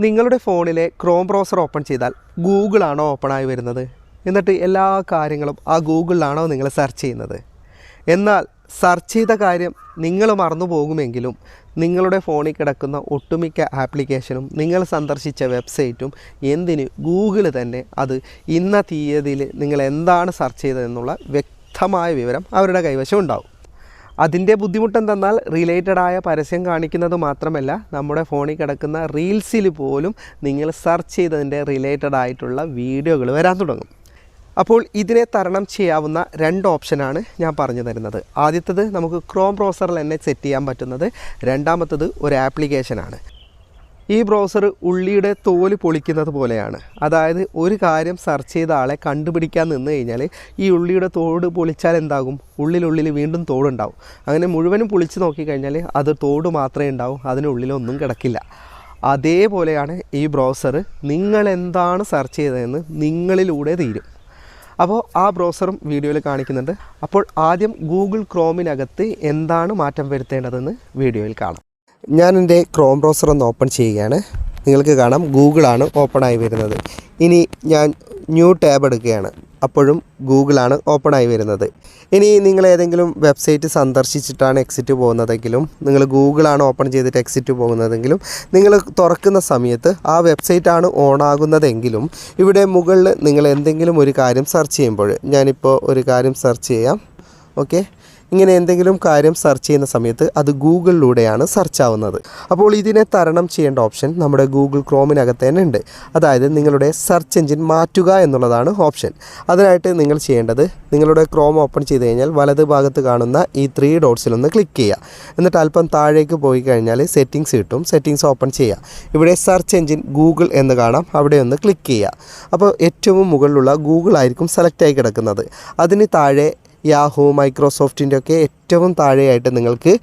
നിങ്ങളുടെ ഫോണിലെ Chrome browser open ചെയ്താൽ ഗൂഗിളാണോ ഓപ്പണായി വരുന്നത്? എന്നിട്ട് എല്ലാ കാര്യങ്ങളും ആ ഗൂഗിളിലാണോ നിങ്ങൾ സെർച്ച് ചെയ്യുന്നത്? എന്നാൽ സെർച്ച് ചെയ്ത കാര്യം നിങ്ങൾ മറന്നു പോകുമെങ്കിലും നിങ്ങളുടെ ഫോണിൽ കിടക്കുന്ന ഒട്ടുമിക്ക ആപ്ലിക്കേഷനും നിങ്ങൾ സന്ദർശിച്ച വെബ്സൈറ്റും എന്തിന് ഗൂഗിൾ തന്നെ അത് ഇന്ന തീയതിയിൽ നിങ്ങൾ എന്താണ് സെർച്ച് ചെയ്തതെന്നുള്ള വ്യക്തമായ വിവരം അവരുടെ കൈവശം ഉണ്ടാവും. അതിന്റെ ബുദ്ധിമുട്ടെന്തെന്നാൽ റിലേറ്റഡ് ആയ പരസ്യം കാണിക്കുന്നത് മാത്രമല്ല നമ്മുടെ ഫോണിൽ കിടക്കുന്ന റീൽസിൽ പോലും നിങ്ങൾ സെർച്ച് ചെയ്തതിന്റെ റിലേറ്റഡ് ആയിട്ടുള്ള വീഡിയോകൾ വരാൻ തുടങ്ങും. അപ്പോൾ ഇതിനെ തരണം ചെയ്യാവുന്ന രണ്ട് ഓപ്ഷനാണ് ഞാൻ പറഞ്ഞു തരുന്നത്. ആദ്യത്തത് നമുക്ക് ക്രോം ബ്രൗസറിൽ തന്നെ സെറ്റ് ചെയ്യാൻ പറ്റുന്നത്. രണ്ടാമത്തത് ഒരു ആപ്ലിക്കേഷനാണ് ഈ ബ്രൗസർ ഉള്ളിയുടെ തോൽ പൊളിക്കുന്നത് പോലെയാണ്. അതായത് ഒരു കാര്യം സെർച്ച് ചെയ്ത ആളെ കണ്ടുപിടിക്കാൻ നിന്ന് കഴിഞ്ഞാൽ ഈ ഉള്ളിയുടെ തോട് പൊളിച്ചാൽ എന്താകും? ഉള്ളിലുള്ളിൽ വീണ്ടും തോടുണ്ടാവും. അങ്ങനെ മുഴുവനും പൊളിച്ച് നോക്കിക്കഴിഞ്ഞാൽ അത് തോട് മാത്രമേ ഉണ്ടാവും അതിനുള്ളിലൊന്നും കിടക്കില്ല. അതേപോലെയാണ് ഈ ബ്രൗസർ നിങ്ങൾ എന്താണ് സെർച്ച് ചെയ്തതെന്ന് നിങ്ങളിലൂടെ തീരും. അപ്പോൾ ആ ബ്രൗസറും വീഡിയോയിൽ കാണിക്കുന്നുണ്ട്. അപ്പോൾ ആദ്യം ഗൂഗിൾ ക്രോമിനകത്ത് എന്താണ് മാറ്റം വരുത്തേണ്ടതെന്ന് വീഡിയോയിൽ കാണാം. ഞാൻ എന്റെ ക്രോം ബ്രൗസർ ഒന്ന് ഓപ്പൺ ചെയ്യുകയാണ്. നിങ്ങൾക്ക് കാണാം ഗൂഗിളാണ് ഓപ്പണായി വരുന്നത്. ഇനി ഞാൻ ന്യൂ ടാബ് എടുക്കുകയാണ്. അപ്പോഴും ഗൂഗിളാണ് ഓപ്പണായി വരുന്നത്. ഇനി നിങ്ങൾ ഏതെങ്കിലും വെബ്സൈറ്റ് സന്ദർശിച്ചിട്ടാണ് എക്സിറ്റ് പോകുന്നതെങ്കിലും നിങ്ങൾ ഗൂഗിളാണ് ഓപ്പൺ ചെയ്തിട്ട് എക്സിറ്റ് പോകുന്നതെങ്കിലും നിങ്ങൾ തുറക്കുന്ന സമയത്ത് ആ വെബ്സൈറ്റാണ് ഓൺ ആകുന്നതെങ്കിലും ഇവിടെ മുകളിൽ നിങ്ങൾ എന്തെങ്കിലും ഒരു കാര്യം സെർച്ച് ചെയ്യുമ്പോൾ ഞാനിപ്പോൾ ഒരു കാര്യം സെർച്ച് ചെയ്യാം. ഓക്കെ ഇങ്ങനെ എന്തെങ്കിലും കാര്യം സെർച്ച് ചെയ്യുന്ന സമയത്ത് അത് ഗൂഗിളിലൂടെയാണ് സെർച്ച് ആവുന്നത്. അപ്പോൾ ഇതിനെ തരണം ചെയ്യേണ്ട ഓപ്ഷൻ നമ്മുടെ ഗൂഗിൾ ക്രോമിനകത്ത് തന്നെ ഉണ്ട്. അതായത് നിങ്ങളുടെ സെർച്ച് എഞ്ചിൻ മാറ്റുക എന്നുള്ളതാണ് ഓപ്ഷൻ അതിനായിട്ട് നിങ്ങൾ ചെയ്യേണ്ടത് നിങ്ങളുടെ ക്രോം ഓപ്പൺ ചെയ്ത് കഴിഞ്ഞാൽ വലത് ഭാഗത്ത് കാണുന്ന ഈ ത്രീ ഡോട്ട്സിലൊന്ന് ക്ലിക്ക് ചെയ്യുക. എന്നിട്ട് അല്പം താഴേക്ക് പോയി കഴിഞ്ഞാൽ സെറ്റിങ്സ് കിട്ടും. സെറ്റിംഗ്സ് ഓപ്പൺ ചെയ്യുക. ഇവിടെ സെർച്ച് എഞ്ചിൻ ഗൂഗിൾ എന്ന് കാണാം. അവിടെ ഒന്ന് ക്ലിക്ക് ചെയ്യുക. അപ്പോൾ ഏറ്റവും മുകളിലുള്ള ഗൂഗിൾ ആയിരിക്കും സെലക്ട് ആയി കിടക്കുന്നത്. അതിന് താഴെ യാഹു മൈക്രോസോഫ്റ്റിന്റെ ഒക്കെ ഏറ്റവും താഴെയായിട്ട് നിങ്ങൾക്ക്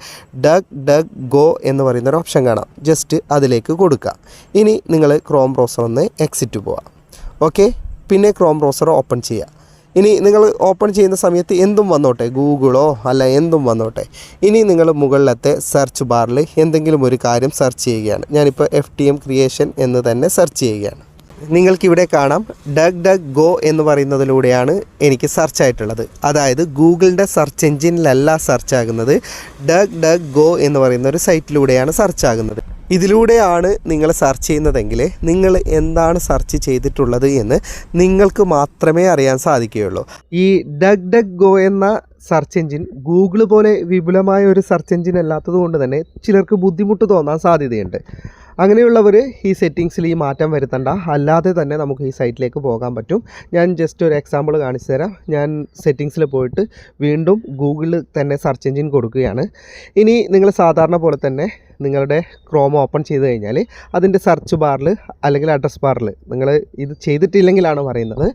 ഡഗ് ഡഗ് ഗോ എന്ന് പറയുന്ന ഒരു ഓപ്ഷൻ കാണാം. ജസ്റ്റ് അതിലേക്ക് കൊടുക്കുക. ഇനി നിങ്ങൾ ക്രോം ബ്രൗസർ ഒന്ന് എക്സിറ്റ് പോവാം. ഓക്കെ പിന്നെ ക്രോം ബ്രൗസർ ഓപ്പൺ ചെയ്യുക ഇനി നിങ്ങൾ ഓപ്പൺ ചെയ്യുന്ന സമയത്ത് എന്തും വന്നോട്ടെ? ഗൂഗിളോ അല്ല എന്തും വന്നോട്ടെ? ഇനി നിങ്ങൾ മുകളിലത്തെ സെർച്ച് ബാറിൽ എന്തെങ്കിലും ഒരു കാര്യം സെർച്ച് ചെയ്യുകയാണ്. ഞാനിപ്പോൾ എഫ് ടി എം ക്രിയേഷൻ എന്ന് തന്നെ സെർച്ച് ചെയ്യുകയാണ്. നിങ്ങൾക്കിവിടെ കാണാം ഡഗ് ഡഗ് ഗോ എന്ന് പറയുന്നതിലൂടെയാണ് എനിക്ക് സെർച്ച് ആയിട്ടുള്ളത്. അതായത് ഗൂഗിളിന്റെ സെർച്ച് എഞ്ചിനിലല്ല സെർച്ച് ആകുന്നത്. ഡഗ് ഡഗ് ഗോ എന്ന് പറയുന്ന ഒരു സൈറ്റിലൂടെയാണ് സെർച്ച് ആകുന്നത്. ഇതിലൂടെയാണ് നിങ്ങൾ സെർച്ച് ചെയ്യുന്നതെങ്കിൽ നിങ്ങൾ എന്താണ് സെർച്ച് ചെയ്തിട്ടുള്ളത് എന്ന് നിങ്ങൾക്ക് മാത്രമേ അറിയാൻ സാധിക്കുകയുള്ളൂ. ഈ ഡഗ് ഡഗ് ഗോ എന്ന സെർച്ച് എഞ്ചിൻ ഗൂഗിൾ പോലെ വിപുലമായ ഒരു സെർച്ച് എഞ്ചിൻ അല്ലാത്തത് കൊണ്ട് തന്നെ ചിലർക്ക് ബുദ്ധിമുട്ട് തോന്നാൻ സാധ്യതയുണ്ട്. അങ്ങനെയുള്ളവർ ഈ സെറ്റിങ്സിൽ ഈ മാറ്റം വരുത്തണ്ട. അല്ലാതെ തന്നെ നമുക്ക് ഈ സൈറ്റിലേക്ക് പോകാൻ പറ്റും. ഞാൻ ജസ്റ്റ് ഒരു എക്സാമ്പിൾ കാണിച്ചു തരാം. ഞാൻ സെറ്റിങ്സിൽ പോയിട്ട് വീണ്ടും ഗൂഗിളിൽ തന്നെ സെർച്ച് എഞ്ചിൻ കൊടുക്കുകയാണ്. ഇനി നിങ്ങൾ സാധാരണ പോലെ തന്നെ നിങ്ങളുടെ ക്രോം ഓപ്പൺ ചെയ്ത് കഴിഞ്ഞാൽ അതിന്റെ സെർച്ച് ബാറിൽ അല്ലെങ്കിൽ അഡ്രസ് ബാറിൽ നിങ്ങൾ ഇത് ചെയ്തിട്ടില്ലെങ്കിലാണ് പറയുന്നത്.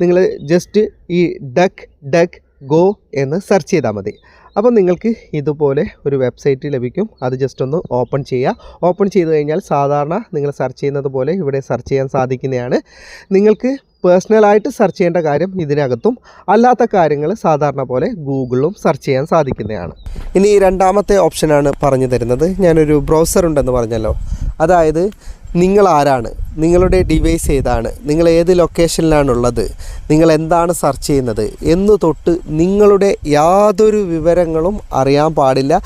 നിങ്ങൾ ജസ്റ്റ് ഈ ഡക്ക് ഡക്ക് ഗോ എന്ന് സെർച്ച് ചെയ്താൽ മതി. അപ്പോൾ നിങ്ങൾക്ക് ഇതുപോലെ ഒരു വെബ്സൈറ്റ് ലഭിക്കും. അത് ജസ്റ്റ് ഒന്ന് ഓപ്പൺ ചെയ്യുക. ഓപ്പൺ ചെയ്ത് കഴിഞ്ഞാൽ സാധാരണ നിങ്ങൾ സെർച്ച് ചെയ്യുന്നത് പോലെ ഇവിടെ സെർച്ച് ചെയ്യാൻ സാധിക്കുന്നതാണ്. നിങ്ങൾക്ക് പേഴ്സണലായിട്ട് സെർച്ച് ചെയ്യേണ്ട കാര്യം ഇതിനകത്തും. അല്ലാത്ത കാര്യങ്ങൾ സാധാരണ പോലെ ഗൂഗിളും സെർച്ച് ചെയ്യാൻ സാധിക്കുന്നതാണ്. ഇനി രണ്ടാമത്തെ ഓപ്ഷനാണ് പറഞ്ഞു തരുന്നത്. ഞാനൊരു ബ്രൗസർ ഉണ്ടെന്ന് പറഞ്ഞല്ലോ. അതായത് നിങ്ങൾ ആരാണ് നിങ്ങളുടെ ഡിവൈസ് ഏതാണ്? നിങ്ങൾ ഏത് ലൊക്കേഷനിലാണുള്ളത് നിങ്ങൾ എന്താണ് സെർച്ച് ചെയ്യുന്നത്? എന്ന് തൊട്ട് നിങ്ങളുടെ യാതൊരു വിവരങ്ങളും അറിയാൻ പാടില്ല.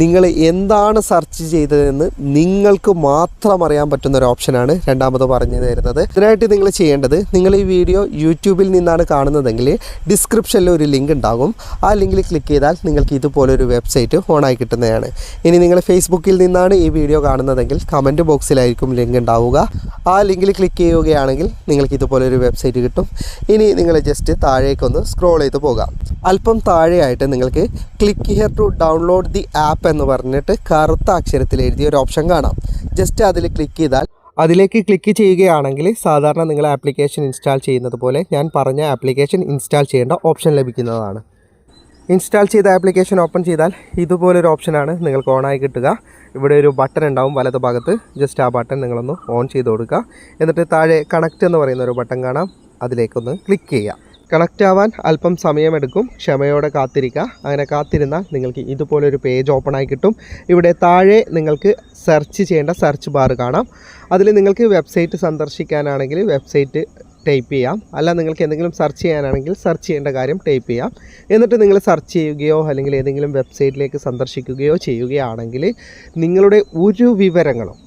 നിങ്ങൾ എന്താണ് സെർച്ച് ചെയ്തതെന്ന് നിങ്ങൾക്ക് മാത്രം അറിയാൻ പറ്റുന്ന ഒരു ഓപ്ഷനാണ് രണ്ടാമത് പറഞ്ഞു തരുന്നത്. ഇതിനായിട്ട് നിങ്ങൾ ചെയ്യേണ്ടത് നിങ്ങൾ ഈ വീഡിയോ യൂട്യൂബിൽ നിന്നാണ് കാണുന്നതെങ്കിൽ ഡിസ്ക്രിപ്ഷനിൽ ഒരു ലിങ്ക് ഉണ്ടാകും. ആ ലിങ്കിൽ ക്ലിക്ക് ചെയ്താൽ നിങ്ങൾക്ക് ഇതുപോലൊരു വെബ്സൈറ്റ് ഓണായി കിട്ടുന്നതാണ്. ഇനി നിങ്ങൾ ഫേസ്ബുക്കിൽ നിന്നാണ് ഈ വീഡിയോ കാണുന്നതെങ്കിൽ കമന്റ് ബോക്സിലായിരിക്കും ലിങ്ക് ഉണ്ടാവുക. ആ ലിങ്കിൽ ക്ലിക്ക് ചെയ്യുകയാണെങ്കിൽ നിങ്ങൾക്ക് ഇതുപോലൊരു വെബ്സൈറ്റ് കിട്ടും. ഇനി നിങ്ങൾ ജസ്റ്റ് താഴേക്കൊന്ന് സ്ക്രോൾ ചെയ്ത് പോകാം. അല്പം താഴെയായിട്ട് നിങ്ങൾക്ക് click here to download the app എന്ന് പറഞ്ഞിട്ട് കറുത്ത അക്ഷരത്തിൽ എഴുതിയ ഒരു ഓപ്ഷൻ കാണാം. ജസ്റ്റ് അതിൽ ക്ലിക്ക് ചെയ്താൽ അതിലേക്ക് ക്ലിക്ക് ചെയ്യുകയാണെങ്കിൽ സാധാരണ നിങ്ങൾ ആപ്ലിക്കേഷൻ ഇൻസ്റ്റാൾ ചെയ്യുന്നത് പോലെ ഞാൻ പറഞ്ഞ ആപ്ലിക്കേഷൻ ഇൻസ്റ്റാൾ ചെയ്യേണ്ട ഓപ്ഷൻ ലഭിക്കുന്നതാണ്. ഇൻസ്റ്റാൾ ചെയ്ത ആപ്ലിക്കേഷൻ ഓപ്പൺ ചെയ്താൽ ഇതുപോലൊരു ഓപ്ഷനാണ് നിങ്ങൾക്ക് ഓണായി കിട്ടുക. ഇവിടെ ഒരു ബട്ടൺ ഉണ്ടാവും വലത് ഭാഗത്ത്. ജസ്റ്റ് ആ ബട്ടൺ നിങ്ങളൊന്ന് ഓൺ ചെയ്ത് കൊടുക്കുക. എന്നിട്ട് താഴെ കണക്റ്റ് എന്ന് പറയുന്ന ഒരു ബട്ടൺ കാണാം. അതിലേക്കൊന്ന് ക്ലിക്ക് ചെയ്യുക. കണക്റ്റ് ആവാൻ അല്പം സമയമെടുക്കും. ക്ഷമയോടെ കാത്തിരിക്കുക. അങ്ങനെ കാത്തിരുന്നാൽ നിങ്ങൾക്ക് ഇതുപോലൊരു പേജ് ഓപ്പൺ ആയി കിട്ടും. ഇവിടെ താഴെ നിങ്ങൾക്ക് സെർച്ച് ചെയ്യേണ്ട സെർച്ച് ബാർ കാണാം. അതിൽ നിങ്ങൾക്ക് വെബ്സൈറ്റ് സന്ദർശിക്കാനാണെങ്കിൽ വെബ്സൈറ്റ് ടൈപ്പ് ചെയ്യാം. അല്ല നിങ്ങൾക്ക് എന്തെങ്കിലും സെർച്ച് ചെയ്യാനാണെങ്കിൽ സെർച്ച് ചെയ്യേണ്ട കാര്യം ടൈപ്പ് ചെയ്യാം. എന്നിട്ട് നിങ്ങൾ സെർച്ച് ചെയ്യുകയോ അല്ലെങ്കിൽ ഏതെങ്കിലും വെബ്സൈറ്റിലേക്ക് സന്ദർശിക്കുകയോ ചെയ്യുകയാണെങ്കിൽ നിങ്ങളുടെ ഒരു വിവരങ്ങളും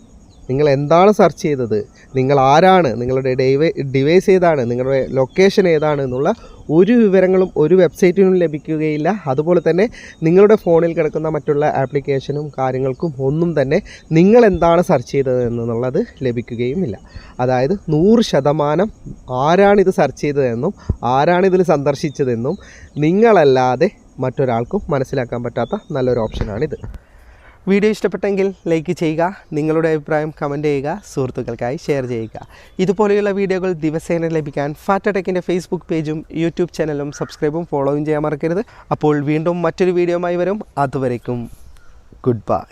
നിങ്ങൾ എന്താണ് സെർച്ച് ചെയ്തത്? നിങ്ങൾ ആരാണ് നിങ്ങളുടെ ഡൈവേ ഡിവൈസ് ഏതാണ്? നിങ്ങളുടെ ലൊക്കേഷൻ ഏതാണ്? എന്നുള്ള ഒരു വിവരങ്ങളും ഒരു വെബ്സൈറ്റിനും ലഭിക്കുകയില്ല. അതുപോലെ തന്നെ നിങ്ങളുടെ ഫോണിൽ കിടക്കുന്ന മറ്റുള്ള ആപ്ലിക്കേഷനും കാര്യങ്ങൾക്കും ഒന്നും തന്നെ നിങ്ങൾ എന്താണ് സെർച്ച് ചെയ്തത് എന്നുള്ളത് ലഭിക്കുകയുമില്ല. അതായത് നൂറ് ശതമാനം ആരാണിത് സെർച്ച് ചെയ്തതെന്നും ആരാണിതിൽ സന്ദർശിച്ചതെന്നും നിങ്ങളല്ലാതെ മറ്റൊരാൾക്കും മനസ്സിലാക്കാൻ പറ്റാത്ത നല്ലൊരു ഓപ്ഷനാണിത് വീഡിയോ ഇഷ്ടപ്പെട്ടെങ്കിൽ ലൈക്ക് ചെയ്യുക നിങ്ങളുടെ അഭിപ്രായം കമന്റ് ചെയ്യുക സുഹൃത്തുക്കൾക്കായി ഷെയർ ചെയ്യുക. ഇതുപോലെയുള്ള വീഡിയോകൾ ദിവസേന ലഭിക്കാൻ ഫാറ്റടെക്കിന്റെ ഫേസ്ബുക്ക് പേജും യൂട്യൂബ് ചാനലും സബ്സ്ക്രൈബും ഫോളോയും ചെയ്യാൻ മറക്കരുത്. അപ്പോൾ വീണ്ടും മറ്റൊരു വീഡിയോയുമായി വരും. അതുവരേക്കും ഗുഡ് ബൈ